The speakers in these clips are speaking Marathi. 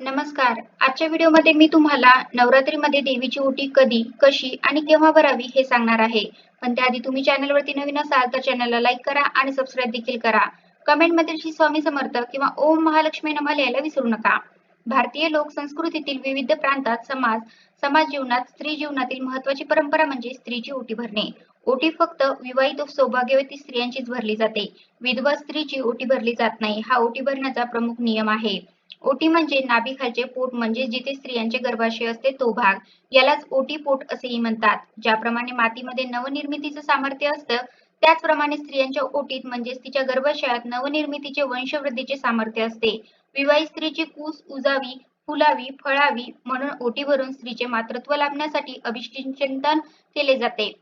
नमस्कार. आजच्या व्हिडिओमध्ये मी तुम्हाला नवरात्रीमध्ये देवीची ओटी कधी कशी आणि केव्हा भरावी हे सांगणार आहे. पण त्याआधी तुम्ही चॅनलवरती नवीन असाल तर चॅनलला लाईक करा आणि सबस्क्राईब देखील करा. कमेंटमध्ये श्री स्वामी समर्थ किंवा ओम महालक्ष्मी नमः लिहायला विसरू नका. भारतीय लोक संस्कृतीतील विविध प्रांतात समाज समाज जीवनात स्त्री जीवनातील महत्वाची परंपरा म्हणजे स्त्रीची ओटी भरणे. ओटी फक्त विवाहित सौभाग्यवती स्त्रियांचीच भरली जाते. विधवा स्त्रीची ओटी भरली जात नाही. हा ओटी भरण्याचा प्रमुख नियम आहे. ओटी म्हणजे नाभिकाचे पोट म्हणजे जिथे स्त्रियांचे गर्भाशय असते तो भाग. यालाच ओटी पोट असेही म्हणतात. ज्याप्रमाणे मातीमध्ये नवनिर्मितीचं सामर्थ्य असतं त्याचप्रमाणे स्त्रियांच्या ओटीत म्हणजेच तिच्या गर्भाशयात नवनिर्मितीचे वंशवृद्धीचे सामर्थ्य असते. विवाहित स्त्रीची कूस उजावी फुलावी फळावी म्हणून ओटी भरून स्त्रीचे मातृत्व लाभण्यासाठी अभिषिंचन केले जाते.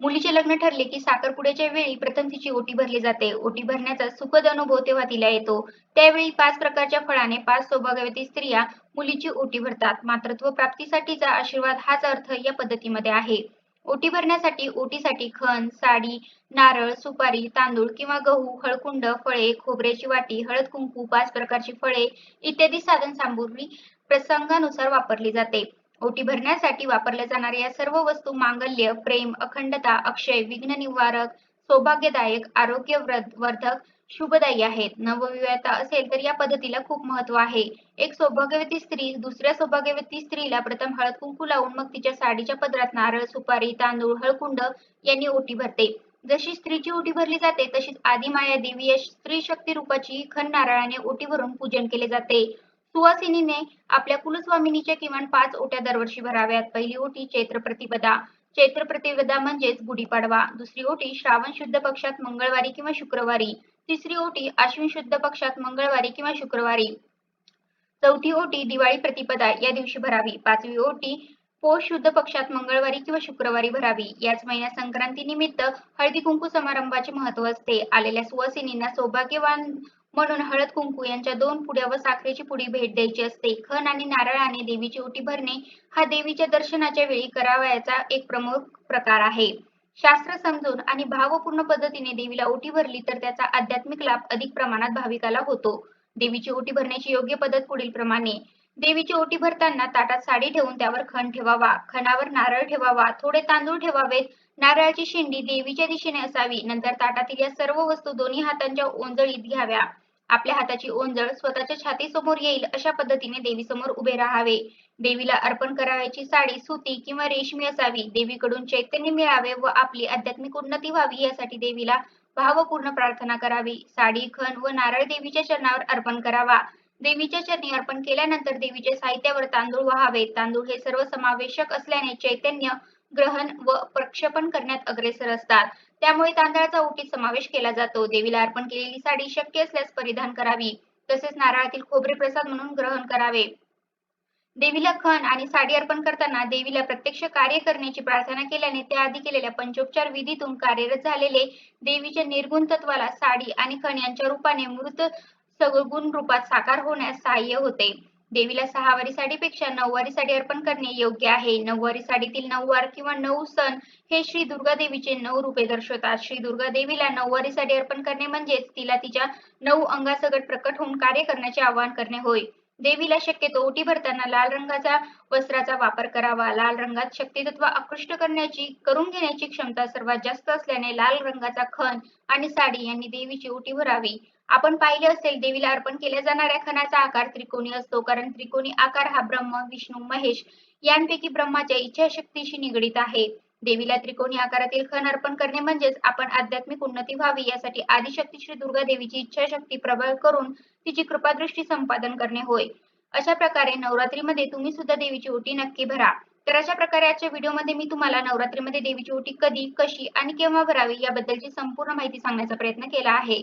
मुलीचे लग्न ठरले की साखरपुड्याच्या वेळी प्रथम तिची ओटी भरली जाते. ओटी भरण्याचा सुखद अनुभव तेव्हा तिला येतो. त्यावेळी पाच प्रकारच्या फळाने पाच सौभाग्यवती स्त्रिया मुलीची ओटी भरतात. मातृत्व प्राप्तीसाठीचा आशीर्वाद हाच अर्थ या पद्धतीमध्ये आहे. ओटी भरण्यासाठी ओटीसाठी खण साडी नारळ सुपारी तांदूळ किंवा गहू हळकुंड फळे खोबऱ्याची वाटी हळद कुंकू पाच प्रकारची फळे इत्यादी साधन सामुग्री प्रसंगानुसार वापरली जाते. ओटी भरण्यासाठी वापरल्या जाणाऱ्या या सर्व वस्तू मांगल्य प्रेम अखंडता अक्षय विघ्न निवारक सौभाग्यदायक आरोग्य वर्धक शुभदायी आहेत. नवविवाहिता असेल तर या पद्धतीला खूप महत्त्व आहे. एक सौभाग्यवती स्त्री दुसऱ्या सौभाग्यवती स्त्रीला प्रथम हळद कुंकू लावून मग तिच्या साडीच्या पदरात नारळ सुपारी तांदूळ हळकुंड यांनी ओटी भरते. जशी स्त्रीची ओटी भरली जाते तशीच आदिमाया देवी या स्त्री शक्ती रूपाची खन नारळाने ओटी भरून पूजन केले जाते. सुवासिनीने आपल्या कुलस्वामिनीच्या किमान पाच ओट्या दरवर्षी भराव्यात. पहिली ओटी चैत्र प्रतिपदा. चैत्र प्रतिपदा म्हणजेच गुढीपाडवा. दुसरी ओटी श्रावण शुद्ध पक्षात मंगळवारी किंवा शुक्रवारी. तिसरी ओटी अश्विन शुद्ध पक्षात मंगळवारी किंवा शुक्रवारी. चौथी ओटी दिवाळी प्रतिपदा या दिवशी भरावी. पाचवी ओटी पौष शुद्ध पक्षात मंगळवारी किंवा शुक्रवारी भरावी. याच महिन्यात संक्रांती निमित्त हळदी कुंकू समारंभाचे महत्त्व असते. आलेल्या सुवासिनींना सौभाग्यवान म्हणून हळद कुंकू यांच्या दोन पुड्या व साखरेची पुडी भेट द्यायची असते. खण आणि नारळाने देवीची ओटी भरणे हा देवीच्या दर्शनाच्या वेळी करावयाचा एक प्रमुख प्रकार आहे. शास्त्र समजून आणि भावपूर्ण पद्धतीने देवीला ओटी भरली तर त्याचा आध्यात्मिक लाभ अधिक प्रमाणात भाविकाला होतो. देवीची ओटी भरण्याची योग्य पद्धत पुढील प्रमाणे. देवीची ओटी भरताना ताटात साडी ठेवून त्यावर खण ठेवावा. खणावर नारळ ठेवावा. थोडे तांदूळ ठेवावेत. नारळाची शेंडी देवीच्या दिशेने असावी. नंतर ताटातील या सर्व वस्तू दोन्ही हातांच्या ओंजळीत घ्याव्या. आपल्या हाताची ओंजळ स्वतःच्या छातीसमोर येईल अशा पद्धतीने देवीसमोर उभे राहावे. देवीला अर्पण करावयाची साडी सुती किंवा रेशमी असावी. देवीकडून चैतन्य मिळावे व आपली आध्यात्मिक उन्नती व्हावी यासाठी देवीला भावपूर्ण प्रार्थना करावी. साडी खण व नारळ देवीच्या चरणावर अर्पण करावा. देवीच्या चरणी अर्पण केल्यानंतर देवीच्या साहित्यावर तांदूळ व्हावे. तांदूळ हे सर्व समावेशक असल्याने चैतन्य ग्रहण व प्रक्षेपण करण्यात अग्रेसर असतात. त्यामुळे तांदळाचा ओटीत समावेश केला जातो. देवीला अर्पण केलेली साडी शक्य असल्यास परिधान करावी. तसेच नारळातील खोबरे प्रसाद म्हणून ग्रहण करावे. देवीला खण आणि साडी अर्पण करताना देवीला प्रत्यक्ष कार्य करण्याची प्रार्थना केल्याने त्याआधी केलेल्या पंचोपचार विधीतून कार्यरत झालेले देवीच्या निर्गुण तत्वाला साडी आणि खण यांच्या रूपाने मृत सगुण रूपात साकार होण्यास सहाय्य होते. देवीला सहावारी साडीपेक्षा नऊवारी साडी अर्पण करणे योग्य आहे. नऊवारी साडीतील नऊवार किंवा नऊ सण हे श्री दुर्गा देवीचे नऊ रूपे दर्शवतात. श्री दुर्गा देवीला नऊवारी साडी अर्पण करणे म्हणजेच तिला तिच्या नऊ अंगासगट प्रकट होऊन कार्य करण्याचे आवाहन करणे होय. देवीला शक्यतो ओटी भरताना लाल रंगाचा वस्त्राचा वापर करावा. लाल रंगात शक्तितत्व आकृष्ट करण्याची करून घेण्याची क्षमता सर्वात जास्त असल्याने लाल रंगाचा खण आणि साडी यांनी देवीची ओटी भरावी. आपण पाहिले असेल देवीला अर्पण केल्या जाणाऱ्या खणाचा आकार त्रिकोणी असतो. कारण त्रिकोणी आकार हा ब्रह्म विष्णू महेश यांपैकी ब्रह्माच्या इच्छाशक्तीशी निगडीत आहे. देवीला त्रिकोणी आकारातील खण अर्पण करणे म्हणजेच आपण आध्यात्मिक उन्नती व्हावी यासाठी आदिशक्ती श्री दुर्गा देवीची इच्छाशक्ती प्रबळ करून तिची कृपादृष्टी संपादन करणे होय. अशा प्रकारे नवरात्रीमध्ये तुम्ही सुद्धा देवीची ओटी नक्की भरा. तर अशा प्रकारे आजच्या व्हिडिओमध्ये मी तुम्हाला नवरात्रीमध्ये देवीची ओटी कधी कशी आणि केव्हा भरावी याबद्दलची संपूर्ण माहिती सांगण्याचा प्रयत्न केला आहे.